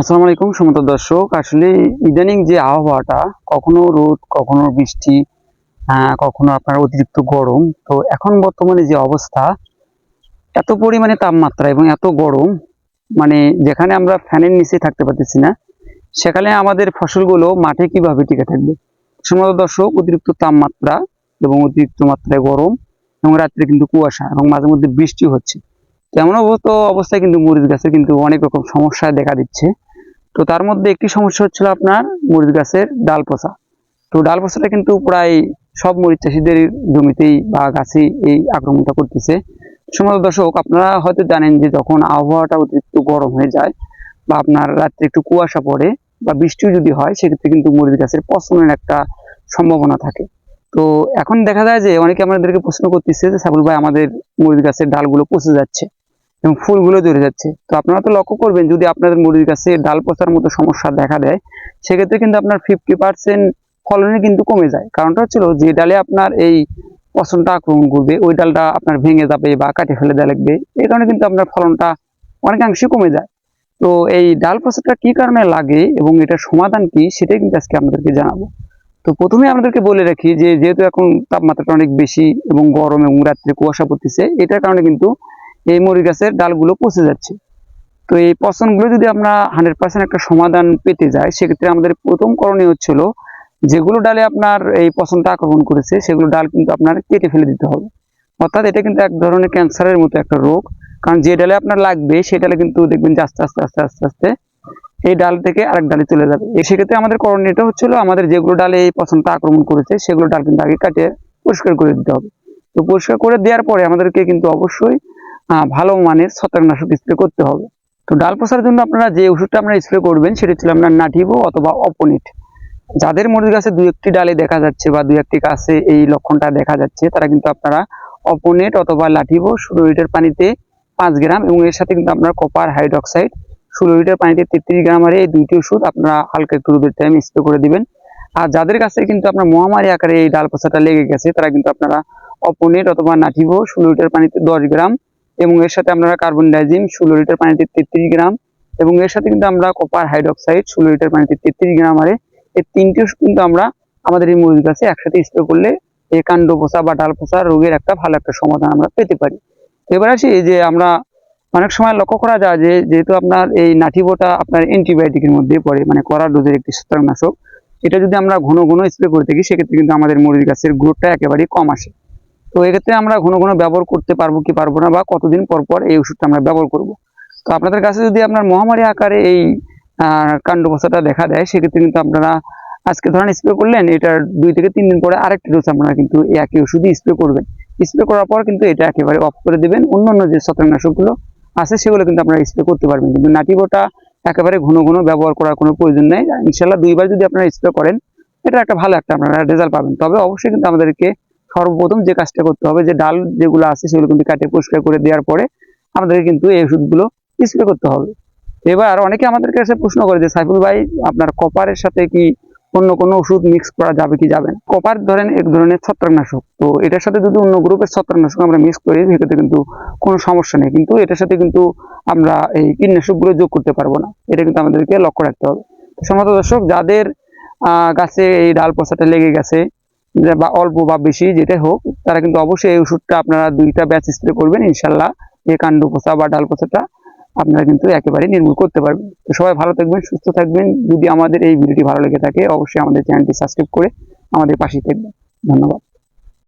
আসসালামু আলাইকুম সমত দর্শক। আসলে ইদানিং যে আবহাওয়াটা, কখনো রোদ, কখনো বৃষ্টি কখনো আপনার অতিরিক্ত গরম, তো এখন বর্তমানে যে অবস্থা, এত পরিমাণে তাপমাত্রা এবং এত গরম মানে যেখানে আমরা ফ্যানের নিচে থাকতে পারতেছি না, সেখানে আমাদের ফসলগুলো মাঠে কীভাবে টিকে থাকবে? সমত দর্শক, অতিরিক্ত তাপমাত্রা এবং অতিরিক্ত মাত্রায় গরম এবং রাত্রে কিন্তু কুয়াশা এবং মাঝে মধ্যে বৃষ্টি হচ্ছে। তেমন অবস্থ অবস্থায় কিন্তু মরিচ গাছে কিন্তু অনেক রকম সমস্যা দেখা দিচ্ছে। তো তার মধ্যে একটি সমস্যা হচ্ছিল আপনার মরিচ গাছের ডাল পচা। তো ডাল পচাটা কিন্তু প্রায় সব মরিচ চাষিদের জমিতেই বা গাছেই এই আক্রমণটা করতেছে। সময় দর্শক, আপনারা হয়তো জানেন যে যখন আবহাওয়াটা অতিরিক্ত গরম হয়ে যায় বা আপনার রাত্রে একটু কুয়াশা পড়ে বা বৃষ্টিও যদি হয়, সেক্ষেত্রে কিন্তু মরিচ গাছের পচনের একটা সম্ভাবনা থাকে। তো এখন দেখা যায় যে অনেকে আমাদেরকে প্রশ্ন করতেছে যে সাবুল ভাই, আমাদের মরিচ গাছের ডালগুলো পচে যাচ্ছে। এবং ফুলগুলো ঝরে যাচ্ছে তো আপনারা তো লক্ষ্য করবেন, যদি আপনাদের মরিচ গাছে ডাল পচার মতো সমস্যা দেখা দেয়, সেক্ষেত্রে কিন্তু আপনার ফিফটি পার্সেন্ট ফলনই কিন্তু কমে যায়। কারণটা হচ্ছিল, যে ডালে আপনার এই পচনটা আক্রমণ করবে, ওই ডালটা আপনার ভেঙে যাবে বা কাটে ফেলে দেওয়া লাগবে এই কারণে কিন্তু আপনার ফলনটা অনেকাংশে কমে যায়। তো এই ডাল পচাটা কি কারণে লাগে এবং এটার সমাধান কি, সেটাই কিন্তু আজকে আপনাদেরকে জানাব। তো প্রথমে আপনাদেরকে বলে রাখি যে, যেহেতু এখন তাপমাত্রাটা অনেক বেশি এবং গরম এবং রাত্রে কুয়াশা পড়তেছে, এটার কারণে কিন্তু এই মরি গাছের ডালগুলো পচে যাচ্ছে। তো এই পচনগুলো যদি আমরা হান্ড্রেড পার্সেন্ট একটা সমাধান পেতে যাই, সেক্ষেত্রে আমাদের প্রথম করণীয় হচ্ছিল যেগুলো ডালে আপনার এই পচনটা আক্রমণ করেছে, সেগুলো ডাল কিন্তু আপনার কেটে ফেলে দিতে হবে। অর্থাৎ এটা কিন্তু এক ধরনের ক্যান্সারের মতো একটা রোগ, কারণ যে ডালে আপনার লাগবে সেই ডালে কিন্তু দেখবেন যে আস্তে আস্তে আস্তে আস্তে আস্তে এই ডাল থেকে আরেক ডালে চলে যাবে। সেক্ষেত্রে আমাদের করণীয়টা হচ্ছিল আমাদের যেগুলো ডালে এই পচনটা আক্রমণ করেছে, সেগুলো ডাল কিন্তু আগে কাটে পরিষ্কার করে দিতে হবে। তো পরিষ্কার করে দেওয়ার পরে আমাদেরকে কিন্তু অবশ্যই ভালো মানের ছত্রাকনাশক স্প্রে করতে হবে। তো ডাল পচার জন্য আপনারা যে ওষুধটা আপনারা স্প্রে করবেন, সেটা ছিল আপনার নাটিভো অথবা অপোনিট। যাদের মরিচ গাছে দু একটি ডালে দেখা যাচ্ছে বা দুই একটি গাছে এই লক্ষণটা দেখা যাচ্ছে, তারা কিন্তু আপনারা অপোনেট অথবা লাঠিভো ষোলো লিটার পানিতে পাঁচ গ্রাম এবং এর সাথে কিন্তু আপনার কপার হাইড্রক্সাইড ষোলো লিটার পানিতে তেত্রিশ গ্রাম আর এই দুইটি ওষুধ আপনারা হালকা একটু রোদের টাইম স্প্রে করে দিবেন। আর যাদের কাছে কিন্তু আপনার মহামারী আকারে এই ডাল পচাটা লেগে গেছে, তারা কিন্তু আপনারা অপোনেট অথবা নাটিভো ষোলো লিটার পানিতে দশ গ্রাম এবং এর সাথে আপনারা কার্বন ডাইজিম ষোলো লিটার পানিতে তেত্রিশ গ্রাম এবং এর সাথে কিন্তু আমরা কপার হাইড্রক্সাইড ষোলো লিটার পানিতে তেত্রিশ গ্রাম আরে এই তিনটি কিন্তু আমরা আমাদের এই মরিচ গাছে একসাথে স্প্রে করলে এই কাণ্ড পচা বা ডাল পচা রোগের একটা ভালো একটা সমাধান আমরা পেতে পারি। এবার আসি যে আমরা অনেক সময় লক্ষ্য করা যায় যে যেহেতু আপনার এই নাঠিবোটা আপনার অ্যান্টিবায়োটিকের মধ্যে পড়ে মানে কড়া ডোজের একটি ছত্রাকনাশক, এটা যদি আমরা ঘন ঘন স্প্রে করে থাকি, সেক্ষেত্রে কিন্তু আমাদের মরিচ গাছের গ্রোথটা একেবারেই কম আসে। তো এক্ষেত্রে আমরা ঘন ঘন ব্যবহার করতে পারব কি পারব না বা কতদিন পর পর এই ওষুধটা আমরা ব্যবহার করব। তো আপনাদের কাছে যদি আপনার মহামারী আকারে এই কাণ্ড পচাটা দেখা দেয়, সেক্ষেত্রে কিন্তু আপনারা আজকে ধরেন স্প্রে করলেন, এটার দুই থেকে তিন দিন পরে আরেকটি ডোজ আপনারা কিন্তু একই ওষুধই স্প্রে করবেন। স্প্রে করার পর কিন্তু এটা একেবারে অফ করে দেবেন। অন্যান্য যে ছত্রাকনাশকগুলো আছে, সেগুলো কিন্তু আপনারা স্প্রে করতে পারবেন। কিন্তু নাটিবোটা একেবারে ঘন ঘন ব্যবহার করার কোনো প্রয়োজন নেই। ইনশাল্লাহ দুইবার যদি আপনারা স্প্রে করেন, এটা একটা ভালো একটা আপনারা রেজাল্ট পাবেন। তবে অবশ্যই কিন্তু আমাদেরকে সর্বপ্রথম যে কাজটা করতে হবে, যে ডাল যেগুলো আছে সেগুলো কিন্তু কাটে, পরিষ্কার করে দেওয়ার পরে আমাদেরকে কিন্তু এই ওষুধগুলো স্প্রে করতে হবে। এবার অনেকে আমাদের কাছে প্রশ্ন করে যে, সাইফুল ভাই, আপনার কপারের সাথে কি অন্য কোনো ওষুধ মিক্স করা যাবে কি যাবে কপার ধরেন এক ধরনের ছত্রাকনাশক, তো এটার সাথে যদি অন্য গ্রুপের ছত্রাকনাশক আমরা মিক্স করি, সেক্ষেত্রে কিন্তু কোনো সমস্যা নেই। কিন্তু এটার সাথে কিন্তু আমরা এই কীটনাশকগুলো যোগ করতে পারব না। এটা কিন্তু আমাদেরকে লক্ষ্য রাখতে হবে। সমস্ত দর্শক, যাদের গাছে এই ডাল পচাটা লেগে গেছে বা অল্প বা বেশি যেটাই হোক, তারা কিন্তু অবশ্যই এই ওষুধটা আপনারা দুইটা ব্যাচ স্প্রে করবেন, ইনশাল্লাহ। এই কাণ্ড পোষা বা ডাল পোষাটা আপনারা কিন্তু একেবারে নির্মূল করতে পারবেন। তো সবাই ভালো থাকবেন, সুস্থ থাকবেন। যদি আমাদের এই ভিডিওটি ভালো লেগে থাকে, অবশ্যই আমাদের চ্যানেলটি সাবস্ক্রাইব করে আমাদের পাশেই থাকবেন। ধন্যবাদ।